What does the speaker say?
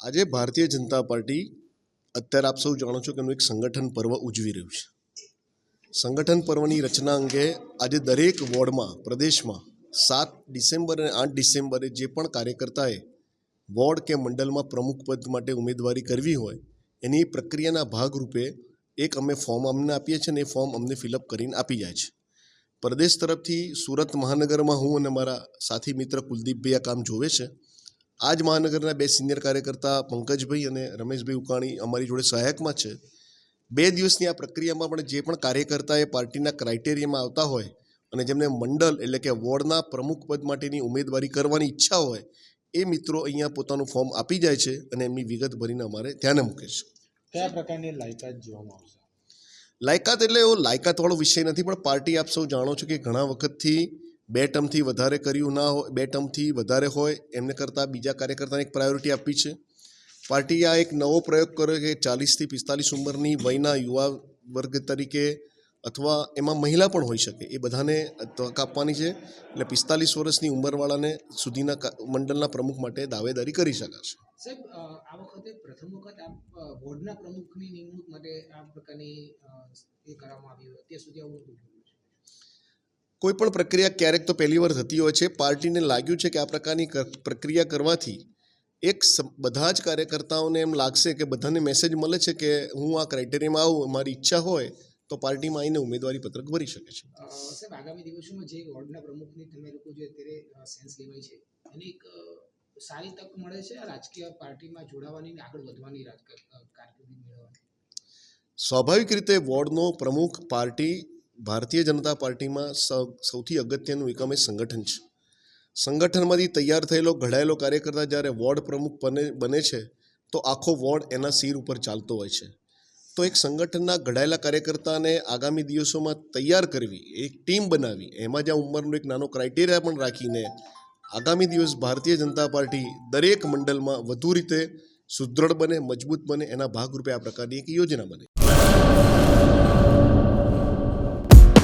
આજે ભારતીય જનતા પાર્ટી, અત્યારે આપ સૌ જાણો છો કે એનું એક સંગઠન પર્વ ઉજવી રહ્યું છે. સંગઠન પર્વની રચના અંગે આજે દરેક વોર્ડમાં, પ્રદેશમાં સાત ડિસેમ્બર અને આઠ ડિસેમ્બરે જે પણ કાર્યકર્તાએ વોર્ડ કે મંડળમાં પ્રમુખ પદ માટે ઉમેદવારી કરવી હોય, એની પ્રક્રિયાના ભાગરૂપે એક અમે ફોર્મ અમને આપીએ છીએ અને એ ફોર્મ અમને ફિલઅપ કરીને આપી જાય છે. પ્રદેશ તરફથી સુરત મહાનગરમાં હું અને મારા સાથી મિત્ર કુલદીપભાઈ આ કામ જોવે છે. આ જ મહાનગરના બે સિનિયર કાર્યકર્તા પંકજભાઈ અને રમેશભાઈ ઉકાણી અમારી જોડે સહાયકમાં છે. બે દિવસની આ પ્રક્રિયામાં પણ જે પણ કાર્યકર્તા એ પાર્ટીના ક્રાઇટેરિયામાં આવતા હોય અને જેમને મંડળ એટલે કે વોર્ડના પ્રમુખ પદ માટેની ઉમેદવારી કરવાની ઈચ્છા હોય એ મિત્રો અહીંયા પોતાનું ફોર્મ આપી જાય છે અને એમની વિગત ભરીને અમારે ધ્યાને મૂકે છે. કયા પ્રકારની લાયકાત જોવામાં આવશે? લાયકાત એટલે એવો લાયકાતવાળો વિષય નથી પણ પાર્ટી આપ સૌ જાણો છો કે ઘણા વખતથી બે ટર્મથી વધારે કર્યું ના હોય, બે ટર્મથી વધારે હોય, એમને કરતાં બીજા કાર્યકર્તાને એક પ્રાયોરિટી આપી છે. પાર્ટીએ આ એક નવો પ્રયોગ કર્યો કે ચાલીસથી પિસ્તાલીસ ઉંમરની વયના યુવા વર્ગ તરીકે અથવા એમાં મહિલા પણ હોઈ શકે, એ બધાને તક આપવાની છે. એટલે પિસ્તાલીસ વર્ષની ઉંમરવાળાને સુધીના મંડળના પ્રમુખ માટે દાવેદારી કરી શકાશે. સાહેબ આ વખતે પ્રથમ વખત આ બોર્ડના પ્રમુખની નિમણૂક માટે આ પ્રકારની એ કરવામાં આવી અત્યાર સુધી આવું નહોતું થયું. કોઈ પણ પ્રક્રિયા ક્યારેક તો પહેલી વાર થતી હોય છે પાર્ટીને લાગ્યું છે કે આ પ્રકારની પ્રક્રિયા કરવાથી એક બધા જ કાર્યકર્તાઓને એમ લાગશે કે બધાને મેસેજ મળે છે કે હું આ ક્રાઇટેરિયામાં આવું મારી ઈચ્છા હોય તો પાર્ટીમાં આવીને ઉમેદવારી પત્રક ભરી શકે છે સાહેબ આગામી દિવસોમાં જે વોર્ડના પ્રમુખની તમે લોકો જે અત્યારે સેન્સ લેવાય છે એની એક સારી તક મળે છે રાજકીય પાર્ટીમાં જોડાવાની આગળ વધવાની કારકિર્દી મેળવવાની સ્વાભાવિક રીતે વોર્ડનો પ્રમુખ પાર્ટી ભારતીય જનતા પાર્ટીમાં સૌથી અગત્યનું એકમ એ સંગઠન છે. સંગઠનમાંથી તૈયાર થયેલો, ઘડાયેલો કાર્યકર્તા જ્યારે વોર્ડ પ્રમુખ બને બને છે, તો આખો વોર્ડ એના સિર ઉપર ચાલતો હોય છે. તો એક સંગઠનના ઘડાયેલા કાર્યકર્તાને આગામી દિવસોમાં તૈયાર કરવી, એક ટીમ બનાવી, એમાં જ્યાં ઉંમરનો એક નાનો ક્રાઇટેરિયા પણ રાખીને આગામી દિવસ ભારતીય જનતા પાર્ટી દરેક મંડળમાં વધુ રીતે સુદૃઢ બને, મજબૂત બને, એના ભાગરૂપે આ પ્રકારની એક યોજના બને.